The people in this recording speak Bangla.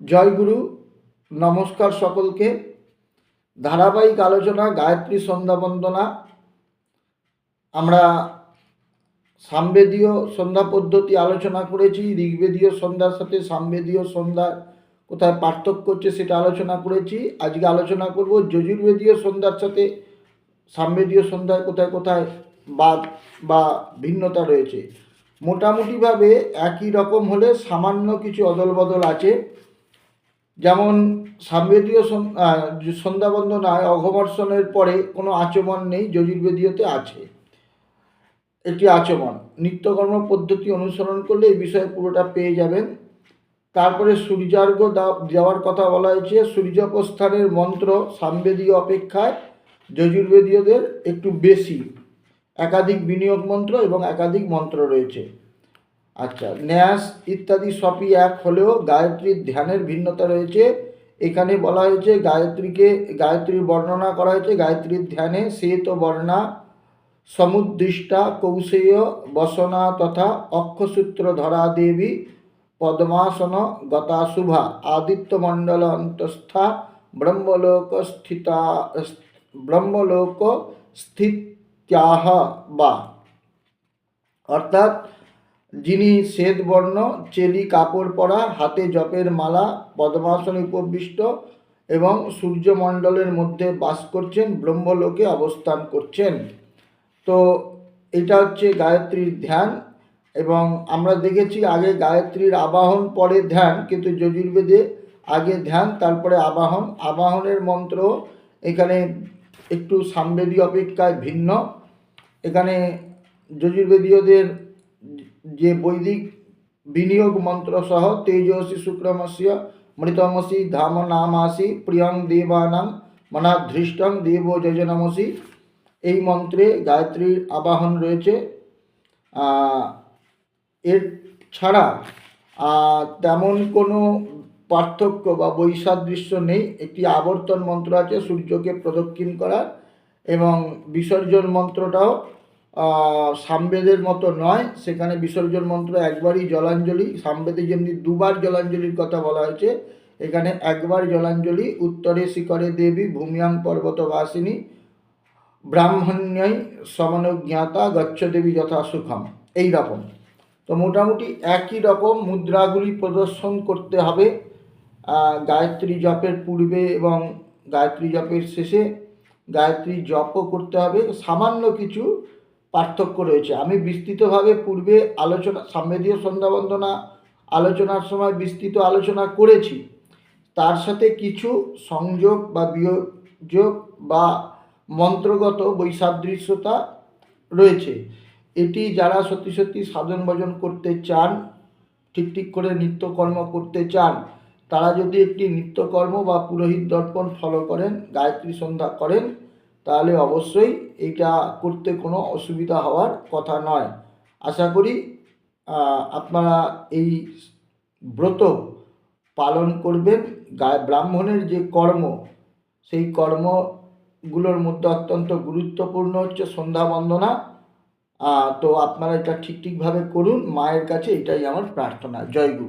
জয়গুরু নমস্কার সকলকে। ধারাবাহিক আলোচনা, গায়ত্রী সন্ধ্যা বন্দনা। আমরা সামবেদীয় সন্ধ্যা পদ্ধতি আলোচনা করেছি, ঋগ্বেদীয় সন্ধ্যার সাথে সামবেদীয় সন্ধ্যার কোথায় পার্থক্য হচ্ছে সেটা আলোচনা করেছি। আজকে আলোচনা করব যজুর্বেদীয় সন্ধ্যার সাথে সামবেদীয় সন্ধ্যায় কোথায় কোথায় বাদ বা ভিন্নতা রয়েছে। মোটামুটিভাবে একই রকম হলে সামান্য কিছু অদল বদল আছে। যেমন সামবেদীয় সন- আহ, যে সন্ধ্যাবন্দনায় অঘমর্ষণের পরে কোনো আচমন নেই যজুর্বেদীয়তে আছে। একটি আচমন। নিত্যকর্ম পদ্ধতি অনুসরণ করলে এই বিষয়ে পুরোটা পেয়ে যাবেন। তারপরে সূর্যার্ঘ্য দা- দেওয়ার কথা বলা হয়েছে। সূর্যপ্রস্থানের মন্ত্র সামবেদীয় অপেক্ষায় যজুর্বেদীয়দের একটু বেশি। একাধিক বিনিয়োগ মন্ত্র এবং একাধিক মন্ত্র রয়েছে। আচ্ছা ন্যাস ইত্যাদি সবই এক হলেও গায়ত্রীর ধ্যানের ভিন্নতা রয়েছে। এখানে বলা হয়েছে গায়ত্রীকে, গায়ত্রীর বর্ণনা করা হয়েছে, গায়ত্রীর ধ্যানে শ্বেত বর্ণা, সমুদ্দিষ্টা, কৌশেয়, বসনা তথা অক্ষসূত্র ধরা দেবী, পদ্মাসন গতা শুভা আদিত্যমণ্ডল অন্তস্থা, ব্রহ্মলোক স্থিতা, ব্রহ্মলোক স্থিত্যাহ বা। অর্থাৎ যিনি শ্বেতবর্ণ চেলি কাপড় পরা, হাতে জপের মালা পদ্মাসনে উপবিষ্ট এবং সূর্যমণ্ডলের মধ্যে বাস করছেন, ব্রহ্মলোকে অবস্থান করছেন। তো এটা হচ্ছে গায়ত্রীর ধ্যান এবং আমরা দেখেছি আগে গায়ত্রীর আবাহন, পরে ধ্যান, কিন্তু যজুর্বেদে আগে ধ্যান, তারপরে আবাহন। আবাহনের মন্ত্র এখানে একটু সামবেদী অপেক্ষায় ভিন্ন। এখানে যজুর্বেদীয়দের যে বৈদিক বিনিয়োগ মন্ত্র সহ তেজসী, শুক্রমস্য মৃতমসি ধাম নামাসি প্রিয়ং দেবানাং মনাধৃষ্টং দেব যজনমসি এই মন্ত্রে গায়ত্রীর আবাহন রয়েছে। এর ছাড়া তেমন কোনো পার্থক্য বা বৈসাদৃশ্য নেই। একটি আবর্তন মন্ত্র আছে সূর্যকে প্রদক্ষিণ করা এবং বিসর্জন মন্ত্রটাও সামবেদের মতো নয়। সেখানে বিসর্জন মন্ত্র একবারই জলাঞ্জলি, সামবেদে যেমনি দুবার জলাঞ্জলির কথা বলা হয়েছে, এখানে একবার জলাঞ্জলি, উত্তরে শিখরে দেবী, ভূমিয়াং পর্বতবাসিনী, ব্রাহ্মণ্যই সমনজ্ঞাতা, গচ্ছ দেবী যথা সুখম। এই রকম। তো মোটামুটি একই রকম মুদ্রাগুলি প্রদর্শন করতে হবে। গায়ত্রী জপের পূর্বে এবং গায়ত্রী জপের শেষে গায়ত্রী জপও করতে হবে। সামান্য কিছু পার্থক্য রয়েছে। আমি বিস্তৃতভাবে পূর্বে আলোচনা সাম্বেদীয় সন্ধ্যা বন্দনা আলোচনার সময় বিস্তৃত আলোচনা করেছি। তার সাথে কিছু সংযোগ বা বিয়োগ বা মন্ত্রগত বৈসাদৃশ্যতা রয়েছে। এটি যারা সত্যি সত্যি সাধন ভজন করতে চান, ঠিক ঠিক করে নিত্যকর্ম করতে চান, তারা যদি একটি নিত্যকর্ম বা পুরোহিত দর্পণ ফলো করেন, গায়ত্রী সন্ধ্যা করেন তাহলে অবশ্যই এটা করতে কোনো অসুবিধা হওয়ার কথা নয়। আশা করি আপনারা এই ব্রত পালন করবেন। ব্রাহ্মণের যে কর্ম, সেই কর্মগুলোর মধ্যে অত্যন্ত গুরুত্বপূর্ণ হচ্ছে সন্ধ্যা বন্দনা। তো আপনারা এটা ঠিক ঠিকভাবে করুন। মায়ের কাছে এটাই আমার প্রার্থনা। জয় গুরু।